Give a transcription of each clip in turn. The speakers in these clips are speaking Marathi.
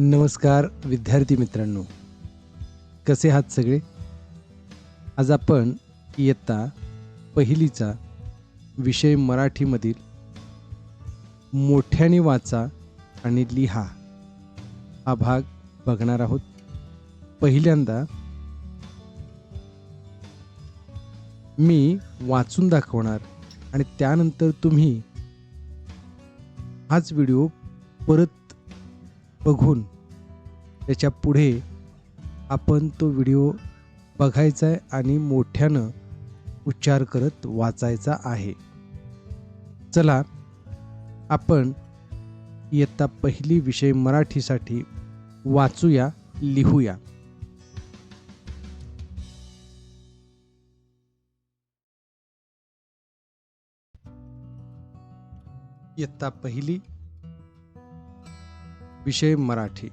नमस्कार विद्यार्थी मित्रांनो. कसे आहात सगळे? आज आपण इयत्ता पहिलीचा विषय मराठीमधील मोठ्याने वाचा आणि लिहा. हा भाग बघणार आहोत. पहिल्यांदा मी वाचून दाखवणार आणि त्यानंतर तुम्ही हाच व्हिडिओ परत बघून त्याच्या पुढे आपण तो व्हिडिओ बघायचा आहे आणि मोठ्यानं उच्चार करत वाचायचा आहे. चला आपण इयत्ता पहिली विषय मराठीसाठी वाचूया लिहूया. इयत्ता पहिली विषय मराठी.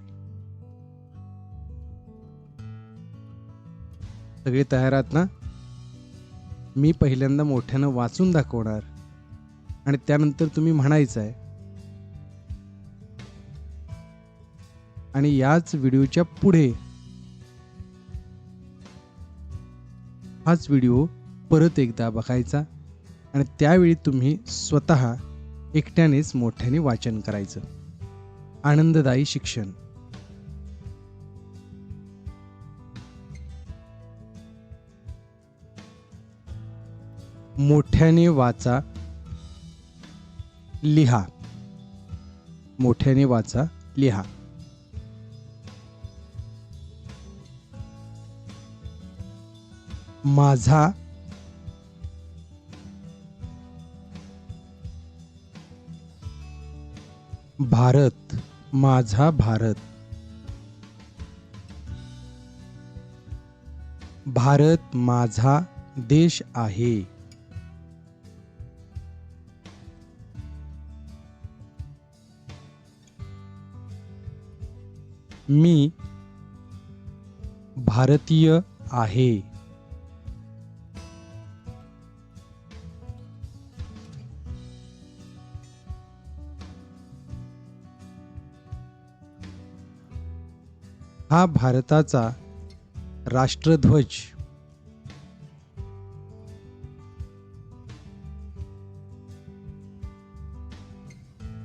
सगळे तयार आहात ना? मी पहिल्यांदा मोठ्यानं वाचून दाखवणार. आणि त्यानंतर तुम्ही म्हणायचं आहे आणि याच व्हिडिओच्या पुढे. हाच व्हिडिओ परत एकदा बघायचा. आणि त्यावेळी तुम्ही स्वतः एकट्यानेच मोठ्याने वाचन करायचं. आनंददायी शिक्षण. मोठ्याने वाचा लिहा. मोठ्याने वाचा लिहा. माझा भारत माझा भारत. भारत माझा देश आहे. मी भारतीय आहे. हा भारताचा राष्ट्रध्वज.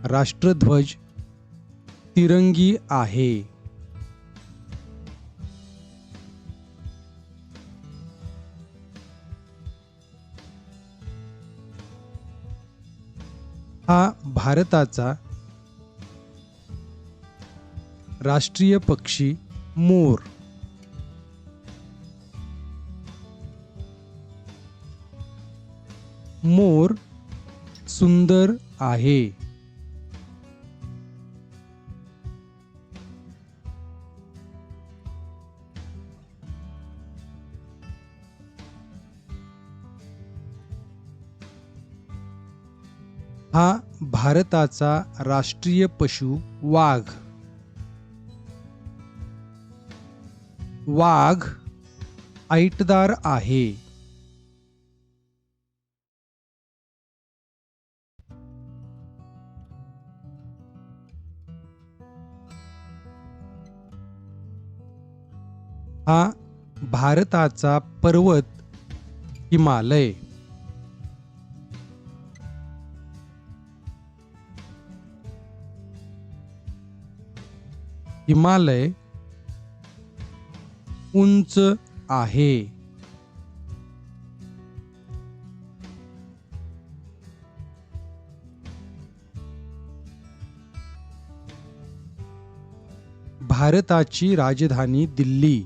राष्ट्रध्वज तिरंगी आहे. हा भारताचा राष्ट्रीय पक्षी मोर. मोर सुंदर आहे. हा भारताचा राष्ट्रीय पशु वाघ. वाघ ऐटदार आहे. हा भारताचा पर्वत हिमालय. हिमालय उंच आहे. भारताची राजधानी दिल्ली.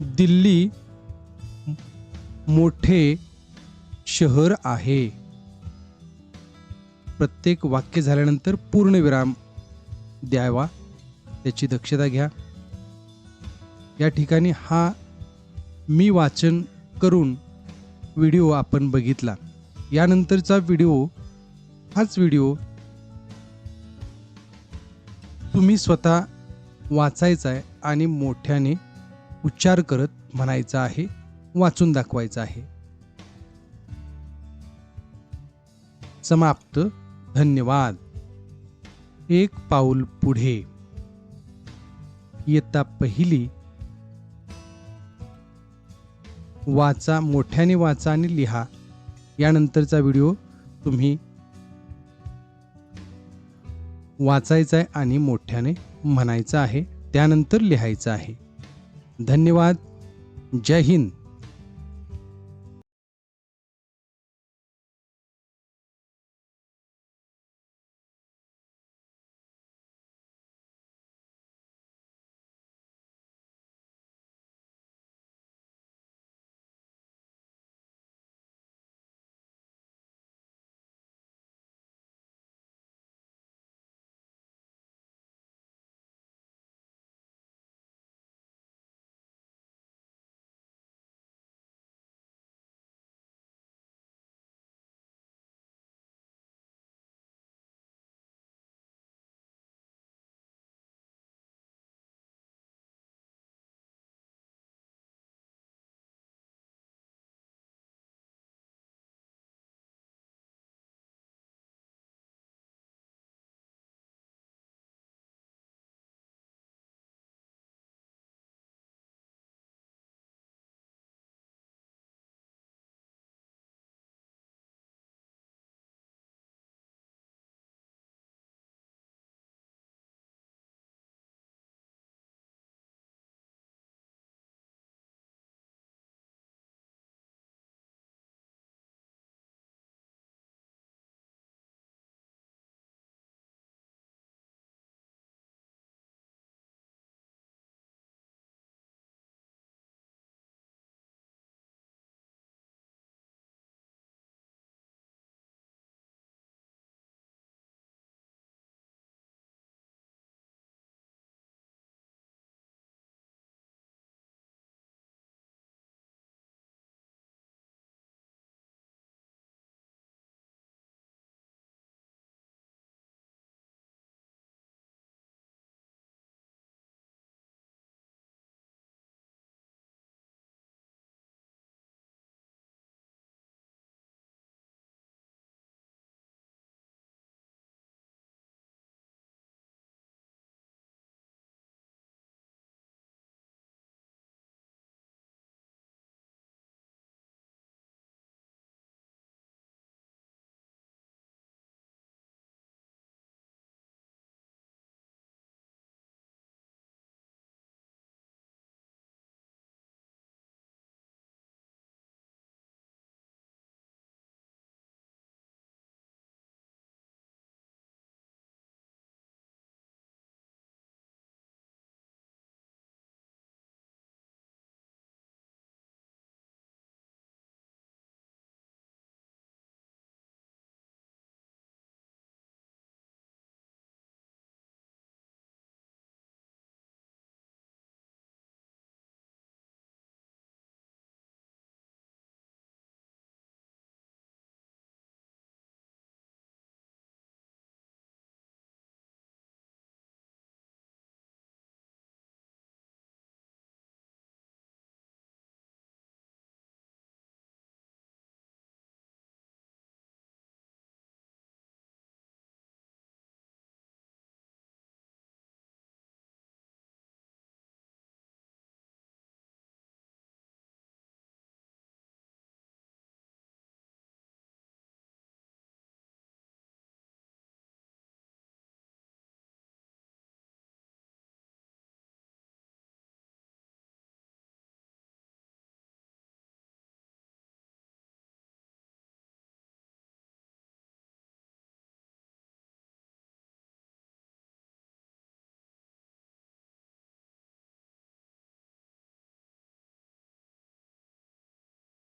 दिल्ली मोठे शहर आहे. प्रत्येक वाक्य झाल्यानंतर पूर्णविराम द्यावा. त्याची दक्षता घ्या. या ठिकाणी हा मी वाचन करून व्हिडिओ आपण बघितला. यानंतरचा व्हिडिओ हाच व्हिडिओ तुम्ही स्वतः वाचायचा आहे आणि मोठ्याने उच्चार करत म्हणायचा आहे वाचून दाखवायचा आहे. समाप्त. धन्यवाद. एक पाऊल पुढे. इयत्ता पहिली. वाचा मोठ्याने वाचा आणि लिहा. यानंतरचा व्हिडिओ तुम्ही वाचायचा आहे आणि मोठ्याने म्हणायचं आहे त्यानंतर लिहायचं आहे. धन्यवाद. जय हिंद.